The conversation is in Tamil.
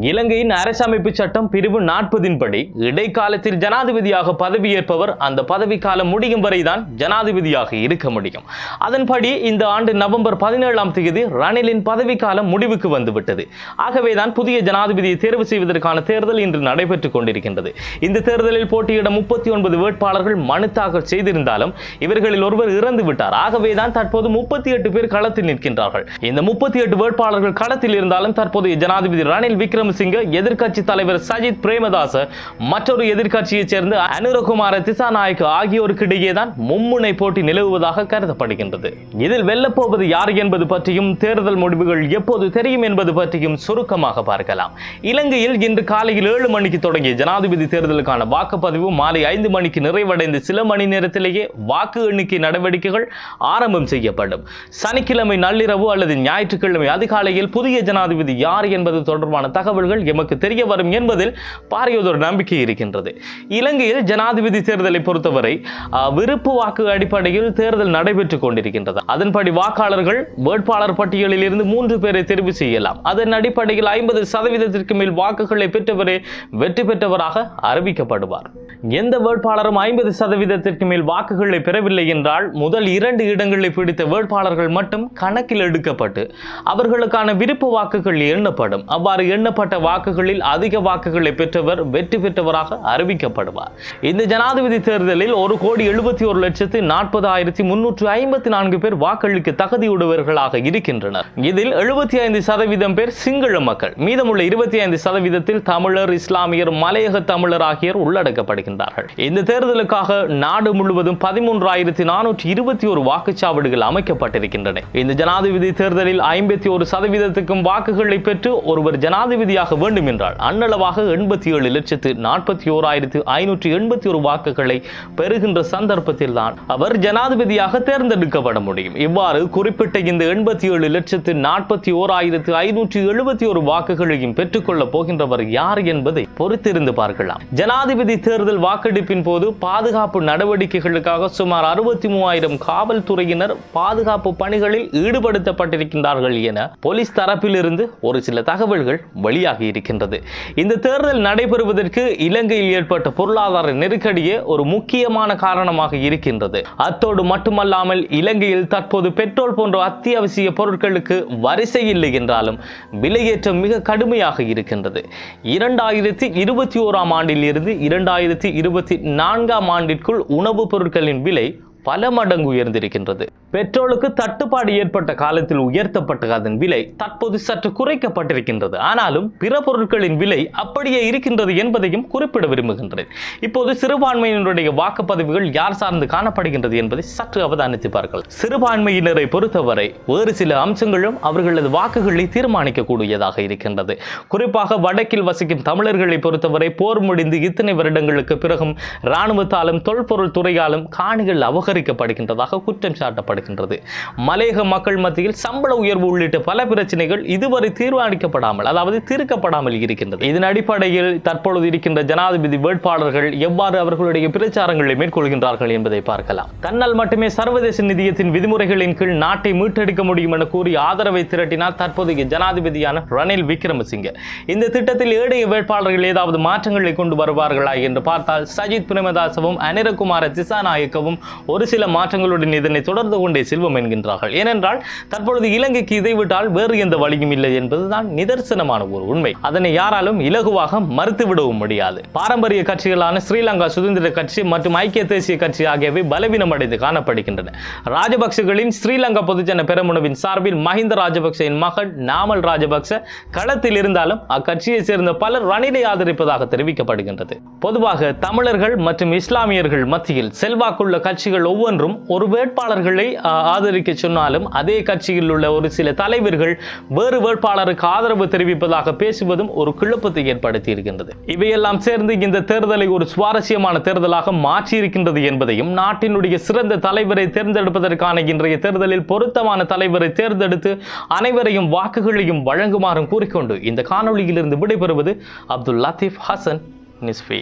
இலங்கையின் அரசமைப்பு சட்டம் பிரிவு நாற்பதின் படி இடைக்காலத்தில் ஜனாதிபதியாக பதவியேற்பவர் அந்த பதவிக்காலம் முடியும் வரைதான் ஜனாதிபதியாக இருக்க முடியும். அதன்படி இந்த ஆண்டு நவம்பர் பதினேழாம் தேதி ரணிலின் பதவிக்காலம் முடிவுக்கு வந்துவிட்டது. ஆகவேதான் புதிய ஜனாதிபதியை தேர்வு செய்வதற்கான தேர்தல் இன்று நடைபெற்றுக் கொண்டிருக்கின்றது. இந்த தேர்தலில் போட்டியிட முப்பத்தி ஒன்பது வேட்பாளர்கள் மனு தாக்கல் செய்திருந்தாலும் இவர்களில் ஒருவர் இறந்து விட்டார். ஆகவேதான் தற்போது முப்பத்தி எட்டு பேர் களத்தில் நிற்கின்றார்கள். இந்த முப்பத்தி எட்டு வேட்பாளர்கள் களத்தில் இருந்தாலும் தற்போதைய ஜனாதிபதி ரணில் விக்ரம் விக்ரமசிங்க எதிர்க்கட்சி தலைவர் சஜித் பிரேமதாச மற்றொரு எதிர்க்கட்சியைச் சேர்ந்த அனுரகுமார திசாநாயக் ஆகியோருக்கிடையே தான் மும்முனை போட்டி நிலவுவதாக கருதப்படுகின்றது. இதில் வெல்லப்போவது யார் என்பது பற்றியும் தேர்தல் முடிவுகள் எப்போது தெரியும் என்பது பற்றியும் சுருக்கமாக பார்க்கலாம். இலங்கையில் இன்று காலையில் ஏழு மணிக்கு தொடங்கிய ஜனாதிபதி தேர்தலுக்கான வாக்குப்பதிவு மாலை ஐந்து மணிக்கு நிறைவடைந்து சில மணி நேரத்திலேயே வாக்கு எண்ணிக்கை நடவடிக்கைகள் ஆரம்பம் செய்யப்படும். சனிக்கிழமை நள்ளிரவு அல்லது ஞாயிற்றுக்கிழமை அதிகாலையில் புதிய ஜனாதிபதி யார் என்பது தொடர்பான தகவல்கள் எமக்கு தெரிய வரும் என்பதில் பாரியதொரு நம்பிக்கை இருக்கின்றது. இலங்கையில் ஜனாதிபதி தேர்தலை பொறுத்தவரை விருப்பு வாக்கு அடிப்படையில் தேர்தல் நடைபெற்றுக் கொண்டிருக்கின்றது. அதன்படி வாக்காளர்கள் வேட்பாளர் பட்டியலில் இருந்து மூன்று பேரை தெரிவு செய்யலாம். அதன் அடிப்படையில் ஐம்பது சதவீதத்திற்கு மேல் வாக்குகளை பெற்றவரே வெற்றி பெற்றவராக அறிவிக்கப்படுவார். எந்த வேட்பாளரும் ஐம்பது சதவீதத்திற்கு மேல் வாக்குகளை பெறவில்லை என்றால் முதல் இரண்டு இடங்களை பிடித்த வேட்பாளர்கள் மட்டும் கணக்கில் எடுக்கப்பட்டு அவர்களுக்கான விருப்பு வாக்குகள் எண்ணப்படும். அவ்வாறு எண்ணப்பட்ட பெறப்பட்ட வாக்குகளில் அதிக வாக்குகளை பெற்றவர் வெற்றி பெற்றவராக அறிவிக்கப்படுவார். இந்த ஜனாதிபதி தேர்தலில் ஒரு கோடி எழுபத்தி ஒரு லட்சத்து நாற்பதாயிரத்தி முன்னூற்று ஐம்பத்தி நான்கு பேர் வாக்களிக்க தகுதியுடையவர்களாக இருக்கின்றனர். இதில் எழுபத்தி ஐந்து சதவீதம் பேர் சிங்கள மக்கள். மீதமுள்ள இருபத்தி ஐந்து சதவீதத்தில் தமிழர் இஸ்லாமியர் மலையக தமிழர் ஆகியோர் உள்ளடக்கப்படுகின்றார்கள். இந்த தேர்தலுக்காக நாடு முழுவதும் பதிமூன்றாயிரத்தி நானூற்றி இருபத்தி ஒரு வாக்குச்சாவடிகள் அமைக்கப்பட்டிருக்கின்றன. இந்த ஜனாதிபதி தேர்தலில் ஐம்பத்தி ஒரு சதவீதத்துக்கும் வாக்குகளை பெற்று ஒருவர் ஜனாதிபதி ஜனாதிபதியாக வேண்டும் என்றால் அன்னளவாக எண்பத்தி ஏழு லட்சத்து நாற்பத்தி ஓராயிரத்து ஐநூற்றி எண்பத்தி ஒரு வாக்குகளை பெறுகின்ற சந்தர்ப்பத்தில் தான் அவர் ஜனாதிபதியாக தேர்ந்தெடுக்கப்பட முடியும். இவ்வாறு குறிப்பிட்ட இந்த எண்பத்தி ஏழு லட்சத்து நாற்பத்தி ஓராயிரத்து ஐநூற்றி எழுபத்தி ஒரு வாக்குகளையும் பெற்றுக்கொள்ளப் போகின்றவர் யார் என்பதை பொறுத்திருந்து பார்க்கலாம். ஜனாதிபதி தேர்தல் வாக்கெடுப்பின் போது பாதுகாப்பு நடவடிக்கைகளுக்காக சுமார் அறுபத்தி மூவாயிரம் காவல்துறையினர் பாதுகாப்பு பணிகளில் ஈடுபடுத்தப்பட்டிருக்கின்றார்கள் என போலீஸ் தரப்பிலிருந்து ஒரு சில தகவல்கள் வெளி வெளியாகி இருக்கின்றது. இந்த தேர்தல் நடைபெறுவதற்கு இலங்கையில் ஏற்பட்ட பொருளாதார நெருக்கடியே ஒரு முக்கியமான காரணமாக இருக்கின்றது. அத்தோடு மட்டுமல்லாமல் இலங்கையில் தற்போது பெட்ரோல் போன்ற அத்தியாவசிய பொருட்களுக்கு வரிசை இல்லை என்றாலும் விலையேற்றம் மிக கடுமையாக இருக்கின்றது. இரண்டாயிரத்தி இருபத்தி ஓராம் ஆண்டில் இருந்து இரண்டாயிரத்தி இருபத்தி நான்காம் ஆண்டிற்குள் உணவுப் பொருட்களின் விலை பல மடங்கு உயர்ந்திருக்கின்றது. பெட்ரோலுக்கு தட்டுப்பாடு ஏற்பட்ட காலத்தில் உயர்த்தப்பட்ட அதன் விலை தற்போது சற்று குறைக்கப்பட்டிருக்கின்றது. ஆனாலும் பிற பொருட்களின் விலை அப்படியே இருக்கின்றது என்பதையும் குறிப்பிட விரும்புகின்றேன். இப்போது சிறுபான்மையினருடைய வாக்குப்பதிவுகள் யார் சார்ந்து காணப்படுகின்றது என்பதை சற்று அவதானித்து பார்க்கலாம். சிறுபான்மையினரை பொறுத்தவரை வேறு சில அம்சங்களும் அவர்களது வாக்குகளை தீர்மானிக்கக்கூடியதாக இருக்கின்றது. குறிப்பாக வடக்கில் வசிக்கும் தமிழர்களை பொறுத்தவரை போர் முடிந்து இத்தனை வருடங்களுக்கு பிறகும் இராணுவத்தாலும் தொல்பொருள் துறையாலும் காணிகள் அபகரிக்கப்படுகின்றதாக குற்றம் சாட்டப்படுகிறது. வருகின்றது மலையக மக்கள் மத்தியில் சம்பள உயர்வு உள்ளிட்ட பல பிரச்சனைகள் இதுவரை தீர்மானிக்கப்படாமல் அதாவது தீர்க்கப்படாமல் இருக்கின்றது. இதன் அடிப்படையில் தற்பொழுது இருக்கின்ற ஜனாதிபதி வேட்பாளர்கள் எவ்வாறு அவர்களுடைய பிரச்சாரங்களை மேற்கொள்கின்றார்கள் என்பதை பார்க்கலாம். தன்னால் மட்டுமே சர்வதேச நிதியத்தின் விதிமுறைகளின் கீழ் நாட்டை மீட்டெடுக்க முடியும் என கூறி ஆதரவை திரட்டினார் தற்போதைய ஜனாதிபதியான ரணில் விக்ரமசிங்க. இந்த திட்டத்தில் ஏழைய வேட்பாளர்கள் ஏதாவது மாற்றங்களை கொண்டு வருவார்களா என்று பார்த்தால் சஜித் பிரேமதாசவும் அனிரகுமார திசாநாயக்கவும் ஒரு சில மாற்றங்களுடன் இதனை தொடர்ந்து கொண்டே செல்வம் என்கின்றார்கள். ஏனென்றால் தற்பொழுது இலங்கைக்கு இதை விட்டால் வேறு எந்த வழியும் இல்லை என்பதுதான் நிதர்சனமான ஒரு உண்மை. அதனை யாராலும் இலகுவாக மறுத்துவிடவும் முடியாது. பாரம்பரிய கட்சிகளான ஸ்ரீலங்கா சுதந்திர கட்சி மற்றும் ஐக்கிய தேசிய கட்சி ஆகியவை பலவீனமடைந்து காணப்படுகின்றன. ராஜபக்சகளின் ஸ்ரீலங்கா பொதுஜன பெருமுனவின் சார்பில் மஹிந்த ராஜபக்சவின் மகன் நாமல் ராஜபக்ச களத்தில் இருந்தாலும் அக்கட்சியை சேர்ந்த பலர் ரணிலை ஆதரிப்பதாக தெரிவிக்கப்படுகின்றது. பொதுவாக தமிழர்கள் மற்றும் இஸ்லாமியர்கள் மத்தியில் செல்வாக்குள்ள கட்சிகள் ஒவ்வொன்றும் ஒரு வேட்பாளர்களை ஆதரிக்க சொன்னாலும் அதே கட்சியில் உள்ள ஒரு சில தலைவர்கள் வேறு வேட்பாளருக்கு ஆதரவு தெரிவிப்பதாக பேசுவதும் ஒரு குழப்பத்தை ஏற்படுத்தி இருக்கின்றது இவையெல்லாம் சேர்ந்து இந்த தேர்தலை ஒரு சுவாரஸ்யமான தேர்தலாக மாற்றி இருக்கின்றது என்பதையும் நாட்டினுடைய சிறந்த தலைவரை தேர்ந்தெடுப்பதற்கான இன்றைய தேர்தலில் பொருத்தமான தலைவரை தேர்ந்தெடுத்து அனைவரையும் வாக்குகளையும் வழங்குமாறும் கூறிக்கொண்டு இந்த காணொளியிலிருந்து விடைபெறுவது அப்துல் லத்தீப் ஹசன் நிஸ்ஃபி